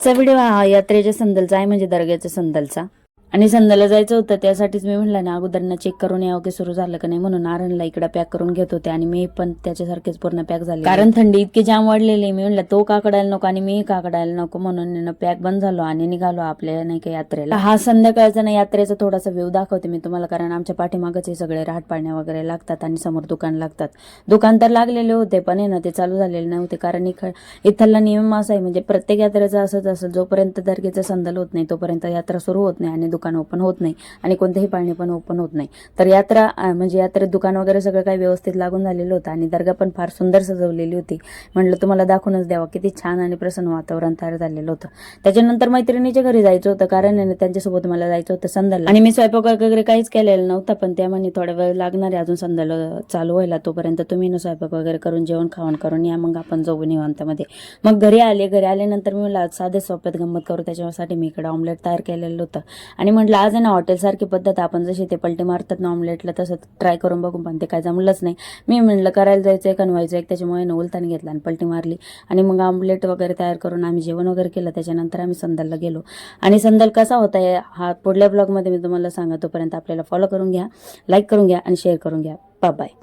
चा व्हिडिओ हा यात्रेच्या संदलचा आहे म्हणजे दर्ग्याच्या संदलचा. आणि संध्याला जायचं होतं त्यासाठीच मी म्हणलं ना अगोदरनं चेक करून या ओके सुरू झालं का नाही म्हणून आरणला इकडे पॅक करून घेत होते आणि मी पण त्याच्यासारखेच पूर्ण पॅक झाले कारण थंडी इतकी जाम वाढलेली मी म्हणलं तो काकडायला नको आणि मी काकडायला नको म्हणून पॅक बंद झालो आणि निघालो आपल्या नाही का यात्रेला. हा संध्याकाळचा ना यात्रेचा थोडासा व्यू दाखवते मी तुम्हाला कारण आमच्या पाठीमागच हे सगळे राहट पाळण्या वगैरे लागतात आणि समोर दुकान लागतात. दुकान तर लागलेले होते पण आहे ना ते चालू झालेले नव्हते कारण इक इथला नियम असा आहे म्हणजे प्रत्येक यात्रेचा असंच असेल जोपर्यंत दर्गेचा संदल होत नाही तोपर्यंत यात्रा सुरू होत नाही आणि दुकान ओपन होत नाही आणि कोणतेही पाळणे पण ओपन होत नाही. तर यात्रा म्हणजे यात्रेत दुकान वगैरे सगळं काही व्यवस्थित लागून झालेलं होतं आणि दर्गा पण फार सुंदर सजवलेली होती. म्हटलं तुम्हाला दाखवूनच द्यावा. किती छान आणि प्रसन्न वातावरण तयार झालेलं होतं. त्याच्यानंतर मैत्रिणीच्या घरी जायचं होतं. कारण त्यांच्यासोबत मला जायचं होतं संदल आणि मी स्वयंपाक वगैरे काहीच केलेलं नव्हतं पण त्या म्हणे थोडा वेळ लागणार आहे अजून संदल चालू व्हायला तोपर्यंत तुम्ही ना स्वयंपाक वगैरे करून जेवण खावण करून या मग आपण जाऊ निवांतामध्ये. मग घरी आले घरी आल्यानंतर मी मला साधे सोप्यात गंमत करू. त्याच्यासाठी मी इकडे ऑमलेट तयार केलेलं होतं. आणि म्हटलं आज आहे ना हॉटेलसारखी पद्धत आपण जशी ते पलटी मारतात ना ऑमलेटला तसं ट्राय करून बघू. पण ते काय जमलंच नाही. मी म्हटलं करायला जायचं एक बनवायचं एक. त्याच्यामुळे ना उलताना घेतला आणि पलटी मारली. आणि मग ऑमलेट वगैरे तयार करून आम्ही जेवण वगैरे केलं. त्याच्यानंतर आम्ही संदलला गेलो. आणि संदल कसा होता आहे हा पुढल्या ब्लॉगमध्ये मी तुम्हाला सांगा तोपर्यंत आपल्याला फॉलो करून घ्या लाईक करून घ्या आणि शेअर करून घ्या. बाय